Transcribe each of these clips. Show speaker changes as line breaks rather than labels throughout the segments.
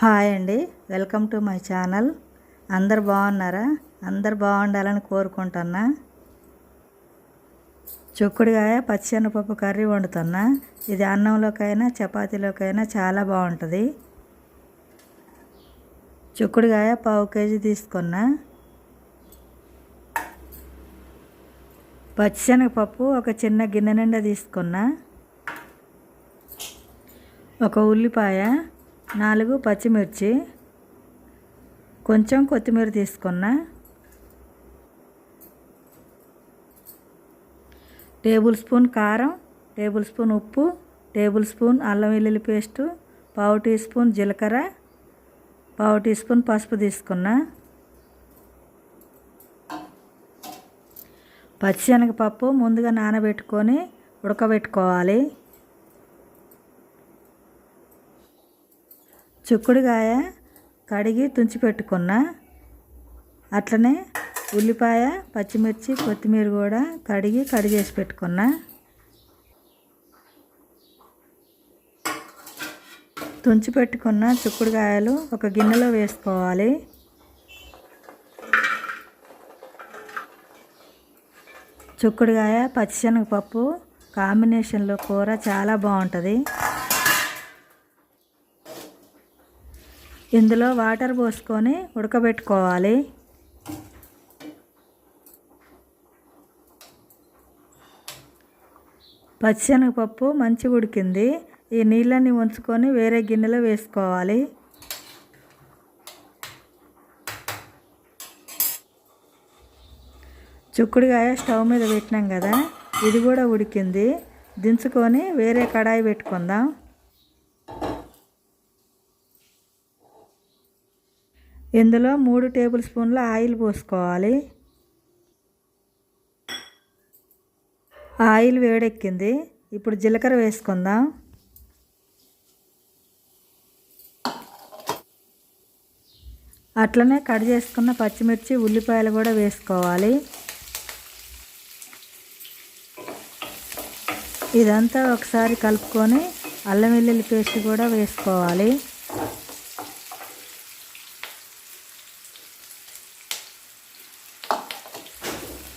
Hi అండి. Welcome to my channel. అందరు బాగున్నారా? అందరు బాగుండాలని కోరుకుంటున్నా. చుక్కుడుగాయ పచ్చిశనగపప్పు కర్రీ వండుతున్నా. ఇది అన్నంలోకైనా చపాతీలోకైనా చాలా బాగుంటుంది. చుక్కుడుగాయ పావు కేజీ తీసుకున్నా. పచ్చిశనగపప్పు ఒక చిన్న గిన్నె నిండా తీసుకున్నా. ఒక ఉల్లిపాయ నాలుగు పచ్చిమిర్చి కొంచెం కొత్తిమీర తీసుకున్నా టేబుల్ స్పూన్ కారం టేబుల్ స్పూన్ ఉప్పు టేబుల్ స్పూన్ అల్లం వెల్లుల్లి పేస్టు పావు టీ స్పూన్ జీలకర్ర పావు టీ స్పూన్ పసుపు తీసుకున్నా పచ్చిశనగపప్పు ముందుగా నానబెట్టుకొని ఉడకబెట్టుకోవాలి. చుక్కుడుగాయ కడిగి తుంచి పెట్టుకున్న అట్లనే ఉల్లిపాయ పచ్చిమిర్చి కొత్తిమీర కూడా కడిగి కడిగేసి పెట్టుకున్నా. తుంచి పెట్టుకున్న చిక్కుడుకాయలు ఒక గిన్నెలో వేసుకోవాలి. చిక్కుడుకాయ పచ్చిశనగపప్పు కాంబినేషన్లో కూర చాలా బాగుంటుంది. ఇందులో వాటర్ పోసుకొని ఉడకబెట్టుకోవాలి. పచ్చిశనగపప్పు మంచిగా ఉడికింది. ఈ నీళ్ళని ఉంచుకొని వేరే గిన్నెలో వేసుకోవాలి. చుక్కుడుగాయ స్టవ్ మీద పెట్టినాం కదా ఇది కూడా ఉడికింది. దించుకొని వేరే కడాయి పెట్టుకుందాం. ఇందులో మూడు టేబుల్ స్పూన్ల ఆయిల్ పోసుకోవాలి. ఆయిల్ వేడెక్కింది. ఇప్పుడు జీలకర్ర వేసుకుందాం. అట్లనే కట్ చేసుకున్న పచ్చిమిర్చి ఉల్లిపాయలు కూడా వేసుకోవాలి. ఇదంతా ఒకసారి కలుపుకొని అల్లం వెల్లుల్లి పేస్ట్ కూడా వేసుకోవాలి.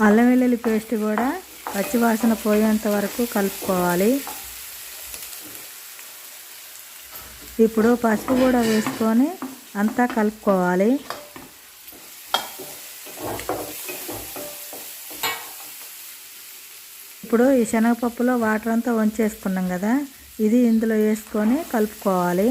అల్లం వెల్లుల్లి పేస్ట్ కూడా పచ్చివాసన పోయేంత వరకు కలుపుకోవాలి. ఇప్పుడు పసుపు కూడా వేసుకొని అంతా కలుపుకోవాలి. ఇప్పుడు ఈ శనగపప్పులో వాటర్ అంతా వంచేసుకున్నాం కదా ఇది ఇందులో వేసుకొని కలుపుకోవాలి.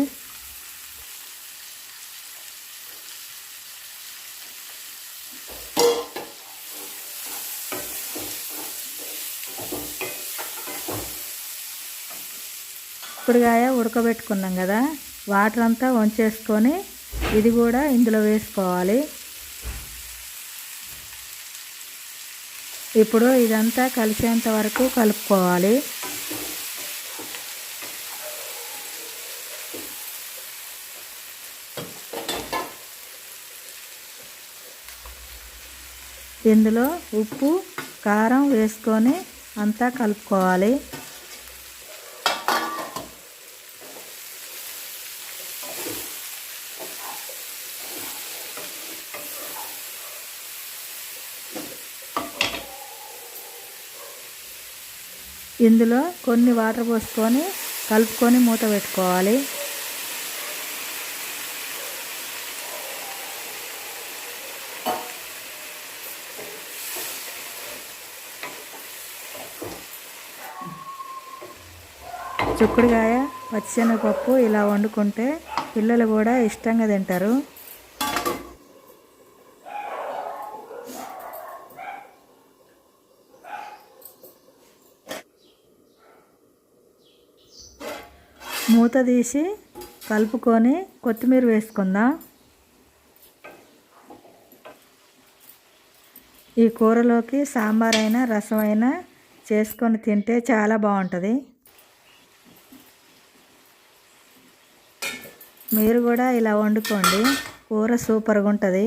చిక్కుడుగాయ ఉడకబెట్టుకున్నాం కదా వాటర్ అంతా వంచేసుకొని ఇది కూడా ఇందులో వేసుకోవాలి. ఇప్పుడు ఇదంతా కలిసేంత వరకు కలుపుకోవాలి. ఇందులో ఉప్పు కారం వేసుకొని అంతా కలుపుకోవాలి. ఇందులో కొన్ని వాటర్ పోసుకొని కలుపుకొని మూత పెట్టుకోవాలి. చుక్కుడుకాయ పచ్చిశనగపప్పు ఇలా వండుకుంటే పిల్లలు కూడా ఇష్టంగా తింటారు. మూత తీసి కలుపుకొని కొత్తిమీర వేసుకుందాం. ఈ కూరలోకి సాంబార్ అయినా రసం అయినా చేసుకొని తింటే చాలా బాగుంటుంది. మీరు కూడా ఇలా వండుకోండి. కూర సూపర్గా ఉంటుంది.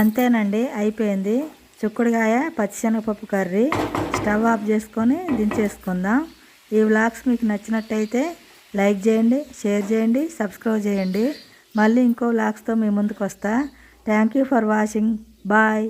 అంతేనండి అయిపోయింది. చుక్కుడుకాయ పచ్చిశనగపప్పు కర్రీ స్టవ్ ఆఫ్ చేసుకొని దించేసుకుందాం. ఈ వ్లాగ్స్ మీకు నచ్చినట్టయితే లైక్ చేయండి షేర్ చేయండి సబ్స్క్రైబ్ చేయండి. మళ్ళీ ఇంకో వ్లాగ్స్తో మీ ముందుకు వస్తా thank you for watching. Bye.